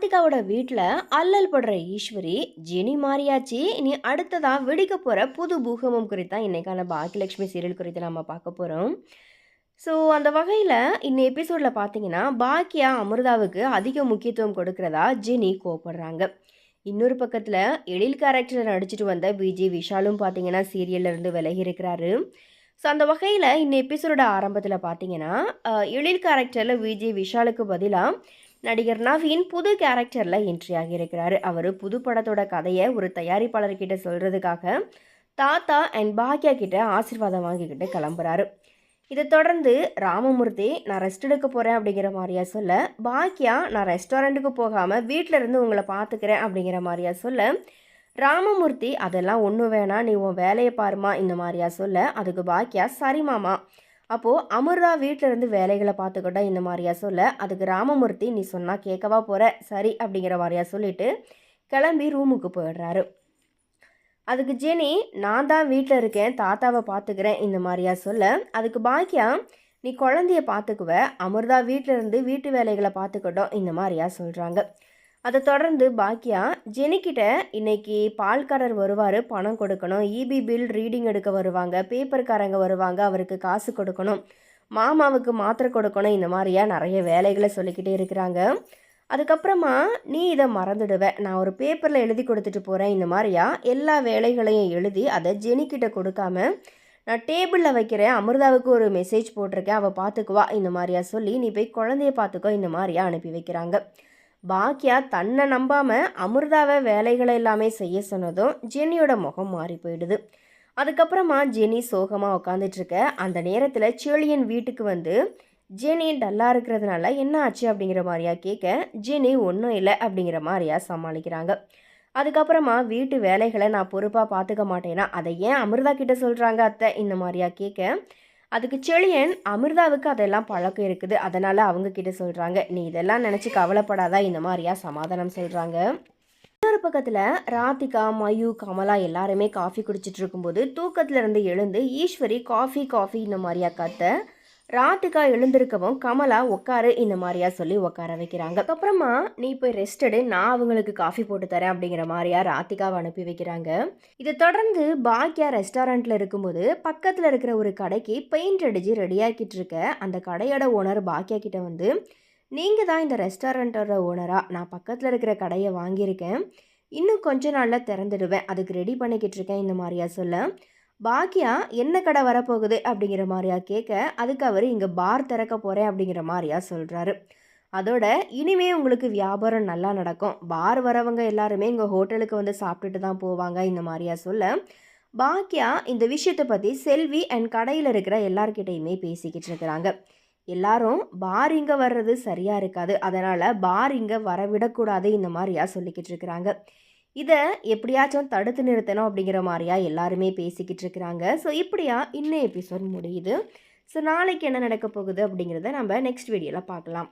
கார்த்திகாவோட வீட்டில் அல்லல் படுற ஈஸ்வரி ஜெனி மாறியாச்சு. இனி அடுத்ததாக வெடிக்க போகிற புது பூகமம் குறித்தான் இன்றைக்கான பாக்கியலட்சுமி சீரியல் குறித்து நம்ம பார்க்க போகிறோம் ஸோ அந்த வகையில் இந்த எபிசோடில் பார்த்தீங்கன்னா பாக்கியா அமிர்தாவுக்கு அதிக முக்கியத்துவம் கொடுக்கறதா ஜெனி கோப்படுறாங்க இன்னொரு பக்கத்தில் எழில் கேரக்டரில் நடிச்சிட்டு வந்த விஜய் விஷாலும் பார்த்தீங்கன்னா சீரியல்லேருந்து விலகி இருக்கிறாரு. ஸோ அந்த வகையில் இந்த எபிசோடோட ஆரம்பத்தில் பார்த்தீங்கன்னா எழில் கேரக்டரில் விஜய் விஷாலுக்கு பதிலாக நடிகர் நவீன் புது கேரக்டரில் என்ட்ரி இருக்கிறார் அவர் புது படத்தோட கதையை ஒரு தயாரிப்பாளர்கிட்ட சொல்கிறதுக்காக தாத்தா அண்ட் பாக்யா கிட்ட ஆசீர்வாதம் வாங்கிக்கிட்டு கிளம்புறாரு. இதை தொடர்ந்து ராமமூர்த்தி நான் ரெஸ்ட் எடுக்க போகிறேன் அப்படிங்கிற மாதிரியா சொல்ல பாக்யா நான் ரெஸ்டாரண்ட்டுக்கு போகாமல் வீட்டில் இருந்து உங்களை பார்த்துக்கிறேன் அப்படிங்கிற மாதிரியா சொல்ல ராமமூர்த்தி அதெல்லாம் ஒன்றும் வேணாம். நீ உன் வேலையை பாருமா இந்த மாதிரியா சொல்ல அதுக்கு பாக்கியா சரி மாமா அப்போது அமிர்தா வீட்டில் இருந்து வேலைகளை பார்த்துக்கிட்டா இந்த மாதிரியா சொல்ல அதுக்கு ராமமூர்த்தி நீ சொன்னால் கேட்கவா போகிற சரி அப்படிங்கிற மாதிரியா சொல்லிட்டு கிளம்பி ரூமுக்கு போயிடுறாரு. அதுக்கு ஜெனி நான் தான் வீட்டில் இருக்கேன் தாத்தாவை பார்த்துக்கிறேன் இந்த மாதிரியா சொல்ல அதுக்கு பாக்கியா நீ குழந்தைய பார்த்துக்குவ அமிர்தா வீட்டில் இருந்து வீட்டு வேலைகளை பார்த்துக்கிட்டோம் இந்த மாதிரியா சொல்கிறாங்க அதை தொடர்ந்து பாக்கியா ஜெனிக்கிட்ட இன்னைக்கு பால்காரர் வருவார் பணம் கொடுக்கணும். இபி பில் ரீடிங் எடுக்க வருவாங்க பேப்பர்காரங்க வருவாங்க அவருக்கு காசு கொடுக்கணும். மாமாவுக்கு மாத்திரை கொடுக்கணும் இந்த மாதிரியா நிறைய வேலைகளை சொல்லிக்கிட்டே இருக்கிறாங்க. அதுக்கப்புறமா நீ இதை மறந்துடுவ நான் ஒரு பேப்பரில் எழுதி கொடுத்துட்டு போகிறேன் இந்த மாதிரியா எல்லா வேலைகளையும் எழுதி அதை ஜெனிக்கிட்ட கொடுக்காம நான் டேபிளில் வைக்கிறேன் அமிர்தாவுக்கு ஒரு மெசேஜ் போட்டிருக்கேன் அவள் பார்த்துக்குவா இந்த மாதிரியா சொல்லி நீ போய் குழந்தைய பார்த்துக்கோ இந்த மாதிரியா அனுப்பி வைக்கிறாங்க. பாக்யா தன்னை நம்பாமல் அமிர்தாவை வேலைகளை எல்லாமே செய்ய சொன்னதும் ஜெனியோட முகம் மாறி போயிடுது. அதுக்கப்புறமா ஜெனி சோகமாக உட்காந்துட்ருக்க அந்த நேரத்தில் செழியன் வீட்டுக்கு வந்து ஜெனி டல்லாக இருக்கிறதுனால என்ன ஆச்சு? அப்படிங்கிற மாதிரியா கேட்க ஜெனி ஒன்றும் இல்லை அப்படிங்கிற மாதிரியா சமாளிக்கிறாங்க. அதுக்கப்புறமா வீட்டு வேலைகளை நான் பொறுப்பாக பார்த்துக்க மாட்டேன்னா அதை ஏன் அமிர்தா கிட்ட சொல்கிறாங்க அத்தை? இந்த மாதிரியா கேட்க அதுக்கு செழியன் அமிர்தாவுக்கு அதெல்லாம் பழக்கம் இருக்குது. அதனால் அவங்க கிட்ட சொல்கிறாங்க நீ இதெல்லாம் நினச்சி கவலைப்படாதா? இந்த மாதிரியா சமாதானம் சொல்கிறாங்க இன்னொரு பக்கத்தில் ராதிகா மயு கமலா எல்லாருமே காஃபி குடிச்சிட்டு இருக்கும்போது தூக்கத்துல இருந்து எழுந்து ஈஸ்வரி காஃபி காஃபி இந்த மாதிரியா கத்தை ராதிகா எழுந்திருக்கவும் கமலா உட்காரு இந்த மாதிரியா சொல்லி உட்கார வைக்கிறாங்க. அப்புறமா நீ போய் ரெஸ்ட் எடு நான் அவங்களுக்கு காஃபி போட்டு தரேன் அப்படிங்கிற மாதிரியா ராதிகாவை அனுப்பி வைக்கிறாங்க. இதை தொடர்ந்து பாக்யா ரெஸ்டாரண்ட்ல இருக்கும்போது பக்கத்தில் இருக்கிற ஒரு கடைக்கு பெயிண்ட் அடிச்சு ரெடியாக்கிட்டு இருக்க அந்த கடையோட ஓனர் பாக்யா கிட்ட வந்து நீங்கள் தான் இந்த ரெஸ்டாரண்ட்டோட ஓனரா நான் பக்கத்தில் இருக்கிற கடையை வாங்கியிருக்கேன். இன்னும் கொஞ்ச நாளில் திறந்துடுவேன். அதுக்கு ரெடி பண்ணிக்கிட்டு இருக்கேன் இந்த மாதிரியா சொல்ல பாக்கியா என்ன கடை வரப்போகுது? அப்படிங்கிற மாதிரியா கேட்க அதுக்கு அவர் இங்கே பார் திறக்க போகிறேன் அப்படிங்கிற மாதிரியா சொல்கிறாரு அதோட இனிமே உங்களுக்கு வியாபாரம் நல்லா நடக்கும். பார் வரவங்க எல்லாருமே இங்கே ஹோட்டலுக்கு வந்து சாப்பிட்டுட்டு தான் போவாங்க இந்த மாதிரியா சொல்ல பாக்கியா இந்த விஷயத்தை பற்றி செல்வி அண்ட் கடையில் இருக்கிற எல்லார்கிட்டையுமே பேசிக்கிட்டு இருக்கிறாங்க. எல்லாரும் பார் இங்கே வர்றது சரியாக இருக்காது. அதனால் பார் இங்கே வரவிடக்கூடாது இந்த மாதிரியா சொல்லிக்கிட்டு இருக்கிறாங்க. இதை எப்படியாச்சும் தடுத்து நிறுத்தணும் அப்படிங்கிற மாதிரியா எல்லாருமே பேசிக்கிட்டு இருக்கிறாங்க. ஸோ இப்படியா இன்னும் எபிசோட் முடியுது. ஸோ நாளைக்கு என்ன நடக்க போகுது அப்படிங்கிறத நம்ம நெக்ஸ்ட் வீடியோவில் பார்க்கலாம்.